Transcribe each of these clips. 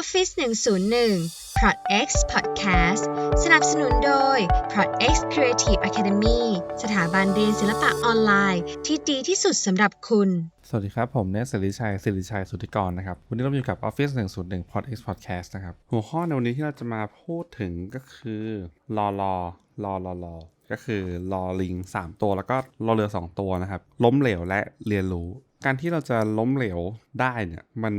Office 101 Prod X Podcast สนับสนุนโดย Prod X Creative Academy สถาบันเรียนศิลปะออนไลน์ ที่ดีที่สุดสำหรับคุณ สวัสดีครับ ผมเนสสิริชัยสิริชัยสุทธิกรนะครับ วันนี้เราอยู่กับ Office 101 Pod X Podcast นะครับ หัวข้อในวันนี้ที่เราจะมาพูดถึงก็คือรอรอรอรอรอก็คือรอลิง 3 ตัวแล้วก็รอเรือ 2 ตัวนะครับ ล้มเหลวและเรียนรู้ การที่เราจะล้มเหลวได้เนี่ยมัน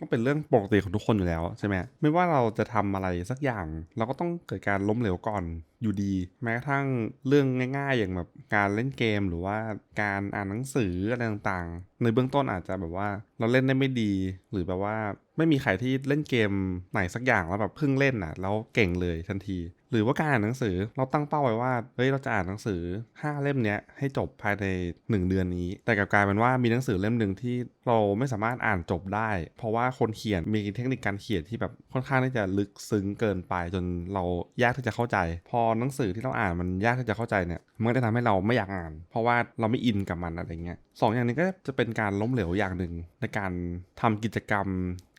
ก็เป็นเรื่องปกติของทุกคนอยู่แล้วใช่ไหมไม่ว่าเราจะทำอะไรสักอย่าง เราก็ต้องเกิดการล้มเหลวก่อนอยู่ดี แม้กระทั่งเรื่องง่าย ๆ อย่างแบบการเล่นเกมหรือว่าการอ่านหนังสืออะไรต่างๆ ในเบื้องต้นอาจจะแบบว่าเราเล่นได้ไม่ดี หรือแบบว่าไม่มีใครที่เล่นเกมไหนสักอย่างแล้วแบบเพิ่งเล่นอะแล้วเก่งเลยทันที หรือว่าการอ่านหนังสือเราตั้งเป้าไว้ว่าเฮ้ยเราจะอ่านหนังสือ 5 เล่มเนี้ยให้จบภายใน 1 เดือนนี้ แต่กลับกลายเป็นว่ามีหนังสือเล่มหนึ่งที่เราไม่สามารถอ่านจบได้ เพราะว่าคนเขียนมีเทคนิคการเขียนที่แบบค่อนข้างที่จะลึกซึ้งเกินไปจนเรายากที่จะเข้าใจ พอหนังสือที่เราอ่านมันยากที่จะเข้าใจเนี่ยมันก็จะทำให้เราไม่อยากอ่าน เพราะว่าเราไม่อินกับมันอะไรเงี้ยสองอย่างนี้ก็จะเป็นการล้มเหลวอย่างหนึ่งในการทำกิจกรรม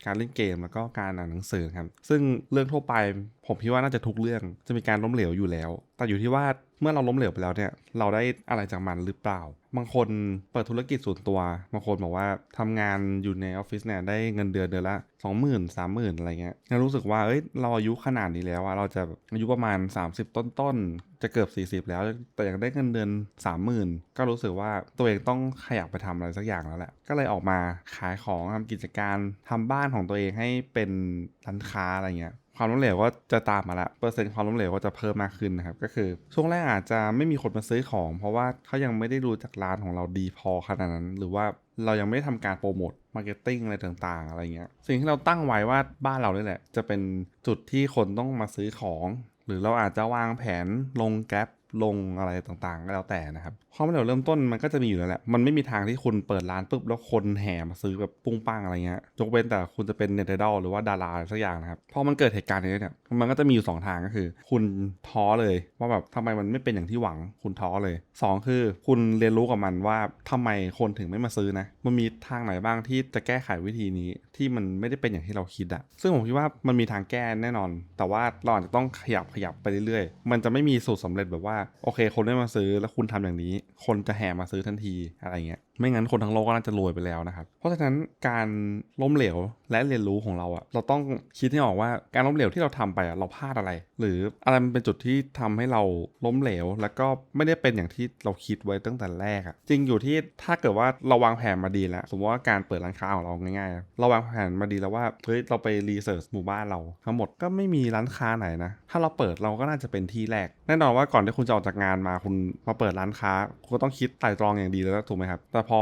การเล่นเกมแล้วก็การอ่านหนังสือครับซึ่งเรื่องทั่วไป ผมคิดว่าน่าจะทุกเรื่องจะมีการล้มเหลวอยู่แล้ว แต่อยู่ที่ว่า เมื่อเราล้มเหลวไปแล้วเนี่ย เราได้อะไรจากมันหรือเปล่า บางคนเปิดธุรกิจส่วนตัว บางคนบอกว่าทำงานอยู่ในออฟฟิศเนี่ยได้เงินเดือนเดือนละสองหมื่นสามหมื่นอะไรเงี้ยเรารู้สึกว่าเอ้ยเราอายุขนาดนี้แล้วอะเราจะอายุประมาณ 30 ต้นๆ จะเกือบ 40 แล้ว แต่ยังได้เงินเดือน 30,000 ก็รู้สึกว่าตัวเองต้องขยับไปทำอะไรสักอย่างแล้วแหละ ก็เลยออกมาขายของทำกิจการทำบ้านของตัวเองให้เป็นร้านค้าอะไรเงี้ย ความล้มเหลวก็จะตามมาละเปอร์เซ็นต์ความล้มเหลวก็จะเพิ่มมากขึ้นนะครับ ก็คือช่วงแรกอาจจะไม่มีคนมาซื้อของ เพราะว่าเขายังไม่ได้รู้จากร้านของเราดีพอขนาดนั้น หรือว่าเรายังไม่ได้ทำการโปรโมทมาร์เก็ตติ้งอะไรต่างๆ อะไรเงี้ย สิ่งที่เราตั้งไว้ว่าบ้านเราเนี่ยแหละ จะเป็นจุดที่คนต้องมาซื้อของ หรือเราอาจจะวางแผนลงแกลบ ลงอะไรต่างๆ ก็แล้วแต่นะครับความเร็วเริ่มต้นมันก็จะมีอยู่แล้วแหละ มันไม่มีทางที่คุณเปิดร้านปุ๊บแล้วคนแห่มาซื้อแบบปุ้งปังอะไรเงี้ยยกเว้นแต่คุณจะเป็นเน็ตไอดอลหรือว่าดาราสักอย่างนะครับ พอมันเกิดเหตุการณ์นี้เนี่ย มันก็จะมีอยู่ 2 ทางก็คือ คุณท้อเลยว่าแบบทำไมมันไม่เป็นอย่างที่หวัง คุณท้อเลย 2 คือ คุณเรียนรู้กับมันว่าทำไมคนถึงไม่มาซื้อนะ มันมีทางไหนบ้างที่จะแก้ไขวิธีนี้ที่มันไม่ได้เป็นอย่างที่เราคิดอะซึ่งผมคิดว่ามันมีทางแก้แน่นอน แต่ว่าเราอาจจะต้องขยับขยับไปเรื่อยๆ มันจะไม่มีสูตรสาเร็จแบบว่าโอเค คนได้มาซื้อแล้วคุณทำอย่างนี้ คนจะแห่มาซื้อทันทีอะไรเงี้ย ไม่งั้นคนทั้งโลกก็น่าจะรวยไปแล้วนะครับ เพราะฉะนั้นการล้มเหลวและเรียนรู้ของเราอะเราต้องคิดให้ออกว่าการล้มเหลวที่เราทำไปอะเราพลาดอะไร หรืออะไรมันเป็นจุดที่ทำให้เราล้มเหลว แล้วก็ไม่ได้เป็นอย่างที่เราคิดไว้ตั้งแต่แรกอะจริงอยู่ที่ถ้าเกิดว่าเราวางแผนมาดีแล้ว สมมติว่าการเปิดร้านค้าของเราง่ายๆเราวางแผนมาดีแล้วว่าเฮ้ยเราไปรีเสิร์ชหมู่บ้านเราทั้งหมดก็ไม่มีร้านค้าไหนนะถ้าเราเปิดเราก็น่าจะเป็นที่แรกแน่นอนว่าก่อนที่คุณจะออกจากงานมาคุณมาเปิดร้านค้าคุณก็ต้องคิดไตร่ตรองอย่างดีแล้วถูกไหมครับแต่พอ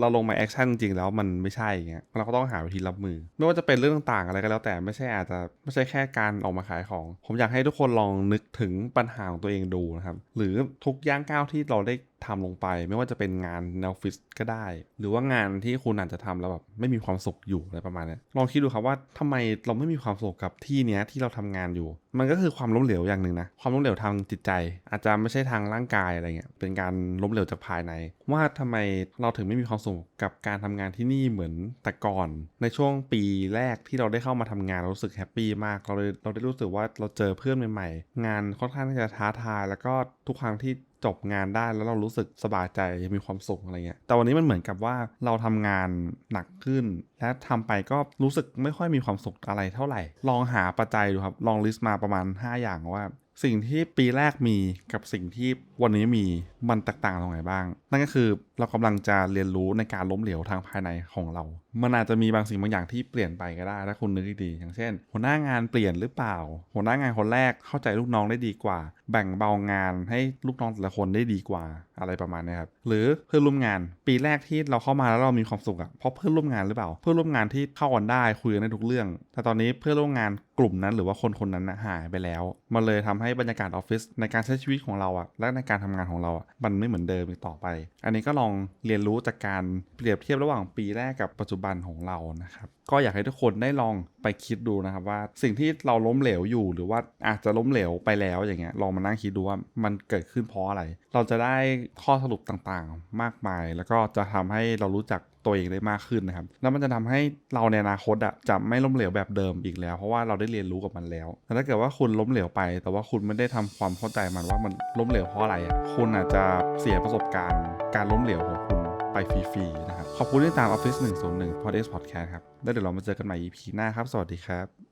เราลงมาแอคชั่นจริงๆแล้วมันไม่ใช่อย่างเงี้ยเราก็ต้องหาวิธีรับมือ ไม่ว่าจะเป็นเรื่องต่างๆอะไรก็แล้วแต่ไม่ใช่อาจจะไม่ใช่แค่การออกมาขายของ ผมอยากให้ทุกคนลองนึกถึงปัญหาของตัวเองดูนะครับ หรือทุกย่างก้าวที่เราได้ทำลงไป ไม่ว่าจะเป็นงานในออฟฟิศก็ได้ หรือว่างานที่คุณอาจจะทำแล้วแบบไม่มีความสุขอยู่อะไรประมาณนี้ลองคิดดูครับว่าทำไมเราไม่มีความสุขกับที่เนี้ยที่เราทำงานอยู่ มันก็คือความล้มเหลวอย่างหนึ่งนะความล้มเหลวทางจิตใจ อาจจะไม่ใช่ทางร่างกายอะไรเงี้ยเป็นการล้มเหลวจากภายใน ว่าทำไมเราถึงไม่มีความสุขกับการทำงานที่นี่เหมือนแต่ก่อน ในช่วงปีแรกที่เราได้เข้ามาทำงานเรารู้สึกแฮปปี้มากเราเลยเราได้รู้สึกว่าเราเจอเพื่อนใหม่ๆ งานค่อนข้างที่จะท้าทาย แล้วก็ทุกครั้งที่จบงานได้แล้วเรารู้สึกสบายใจมีความสุขอะไรเงี้ยแต่วันนี้มันเหมือนกับว่าเราทำงานหนักขึ้น และทำไปก็รู้สึกไม่ค่อยมีความสุขอะไรเท่าไหร่ ลองหาปัจจัยดูครับลองลิสต์มาประมาณ 5 อย่างว่า สิ่งที่ปีแรกมีกับสิ่งที่วันนี้มีมันแตกต่างตรงไหนบ้าง นั่นก็คือเรากำลังจะเรียนรู้ในการล้มเหลวทางภายในของเรา มันอาจจะมีบางสิ่งบางอย่างที่เปลี่ยนไปก็ได้ ถ้าคุณนึกดีๆอย่างเช่น หัวหน้างานเปลี่ยนหรือเปล่า หัวหน้างานคนแรกเข้าใจลูกน้องได้ดีกว่า แบ่งเบางานให้ลูกน้องแต่ละคนได้ดีกว่าอะไรประมาณนี้ครับหรือเพื่อนร่วมงานปีแรกที่เราเข้ามาแล้วเรามีความสุขอะเพราะเพื่อนร่วมงานหรือเปล่า เพื่อนร่วมงานที่เข้ากันได้คุยกันได้ทุกเรื่อง แต่ตอนนี้เพื่อนร่วมงาน กลุ่มนั้นหรือว่าคนคนนั้นนะหายไปแล้ว มันเลยทำให้บรรยากาศออฟฟิศในการใช้ชีวิตของเราอะและในการทำงานของเราอะมันไม่เหมือนเดิมอีกต่อไป อันนี้ก็ลองเรียนรู้จากการเปรียบเทียบระหว่างปีแรกกับปัจจุบันของเรานะครับก็อยากให้ทุกคนได้ลองไปคิดดูนะครับว่าสิ่งที่เราล้มเหลวอยู่ หรือว่าอาจจะล้มเหลวไปแล้วอย่างเงี้ยลองมานั่งคิดดูว่ามันเกิดขึ้นเพราะอะไร เราจะได้ข้อสรุปต่างๆ มากมาย แล้วก็จะทำให้เรารู้จักตัวเองได้มากขึ้นนะครับ แล้วมันจะทำให้เราในอนาคตอะจะไม่ล้มเหลวแบบเดิมอีกแล้ว เพราะว่าเราได้เรียนรู้กับมันแล้วแต่ถ้าเกิดว่าคุณล้มเหลวไป แต่ว่าคุณไม่ได้ทำความเข้าใจมันว่ามันล้มเหลวเพราะอะไรอะคุณอาจจะเสียประสบการณ์ การล้มเหลวของคุณไปฟรีๆนะครับ ขอบคุณที่ตาม Office 101 Podcast Podcast ครับ แล้วเดี๋ยวเรามาเจอกันใหม่ EP หน้าครับ สวัสดีครับ